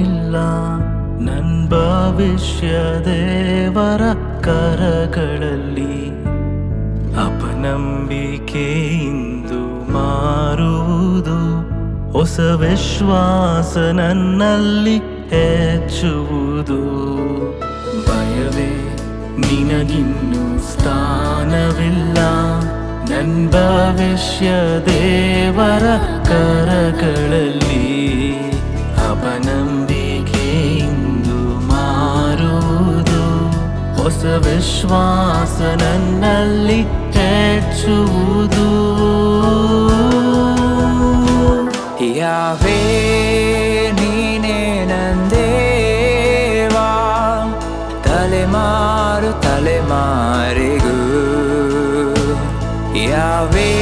ಸ್ಥಾನವಿಲ್ಲ ನನ್ ಭವಿಷ್ಯ ದೇವರ ಕರಗಳಲ್ಲಿ ಅಪನಂಬಿಕೆಯಿಂದು ಮಾರುವುದು. ಹೊಸ ವಿಶ್ವಾಸ ನನ್ನಲ್ಲಿ ಹೆಚ್ಚುವುದು. ಭಯವೇ, ನಿನಗಿನ್ನು ಸ್ಥಾನವಿಲ್ಲ. ನನ್ ಭವಿಷ್ಯ ದೇವರ ಕರಗಳಲ್ಲಿ ಹೊಸ ವಿಶ್ವಾಸ ನನ್ನಲ್ಲಿ ಹೆಚ್ಚುವುದು. ಯಾವೇ ನೀನೇ ನಂದೇವಾ ತಲೆಮಾರು ತಲೆಮಾರಿಗೂ ಯಾವೇ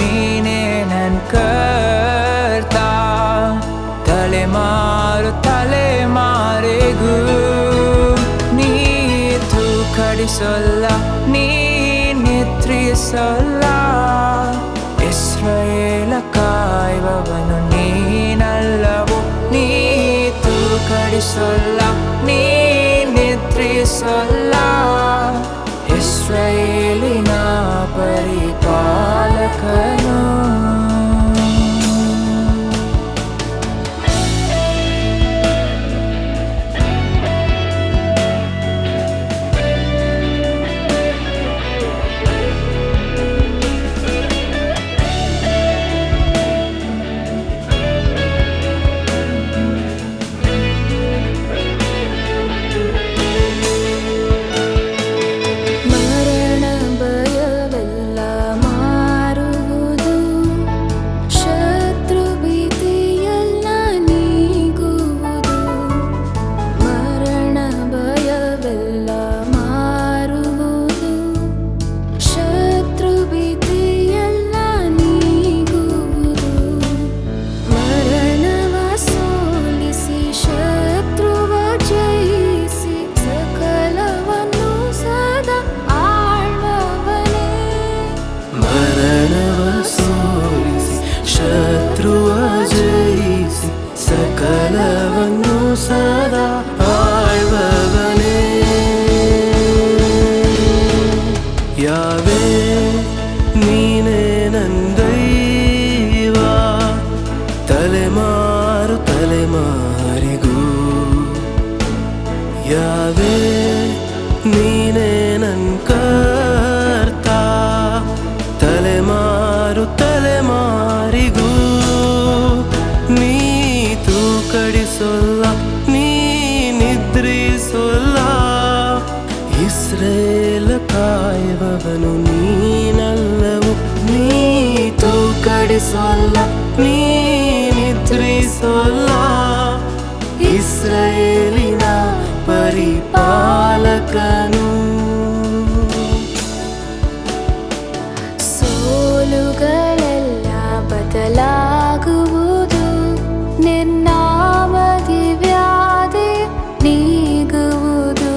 ನೀನೇ ನನ್ ತೂಕಡಿಸಲ್ಲ ನೀ ನಿತ್ರಿಸಲ್ಲ ಇಸ್ರಾಯೇಲ ಕಾಯುವವನು ನೀನಲ್ಲವೋ ನೀ ತೂಕಡಿಸಲ್ಲ. color. ಕಾಯುವವನು ನೀನಲ್ಲವು? ನೀ ತೂಕಡಿಸೊಲ್ಲ ನೀ ನಿದ್ರಿಸೊಲ್ಲ ಇಸ್ರೇಲಿನ ಪರಿಪಾಲಕನು. ಸೋಲುಗಳೆಲ್ಲ ಬದಲಾಗುವುದು. ನಿರ್ನಾಮದಿ ವ್ಯಾಧಿ ನೀಗುವುದು.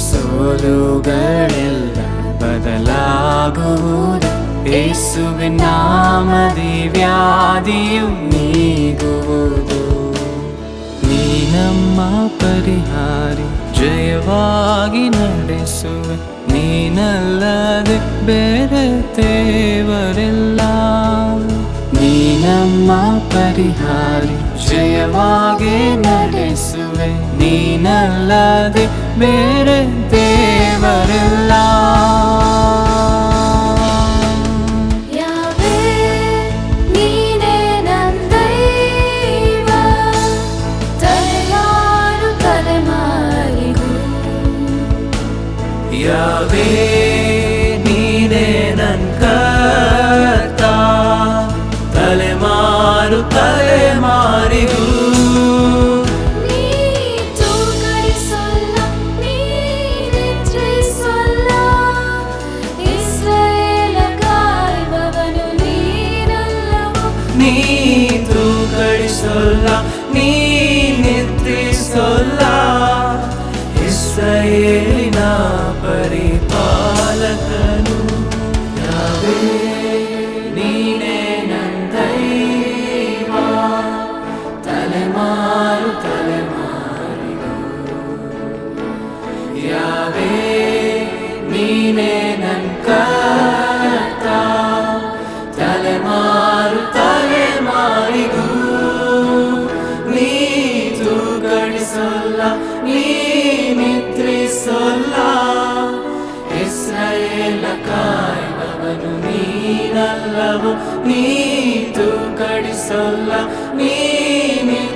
ಸೋಲುಗಳೆಲ್ಲ ಬದಲಾಗುವುದು ಯೇಸುವಿನ ನಾಮದಿ ವ್ಯಾಧಿಯು ನೀಗುವುದು ನೀ ನಮ್ಮ ಪರಿಹಾರಿ ಜಯವಾಗಿ ನಡೆಸುವೆ ನೀನಲ್ಲದೆ ಬೇರೆ ದೇವರೆಲ್ಲ ನೀ ನಮ್ಮ ಪರಿಹಾರಿ ಜಯವಾಗಿ ನಡೆಸುವೆ ನೀನಲ್ಲದೆ ಬೇರೆ യേശുവേ നീനേ നൻകർത്ത തലമാറു തലമാറികൂ നീ തൂക്കളിസൊല്ല നീ നിത്രിസൊല്ല ഇസ്രയേലി ನಾನು ನೀನಲ್ಲವು ನೀ ಸೊಲ್ಲ ನೀನಿತ್ರಿಸೊಲ್ಲ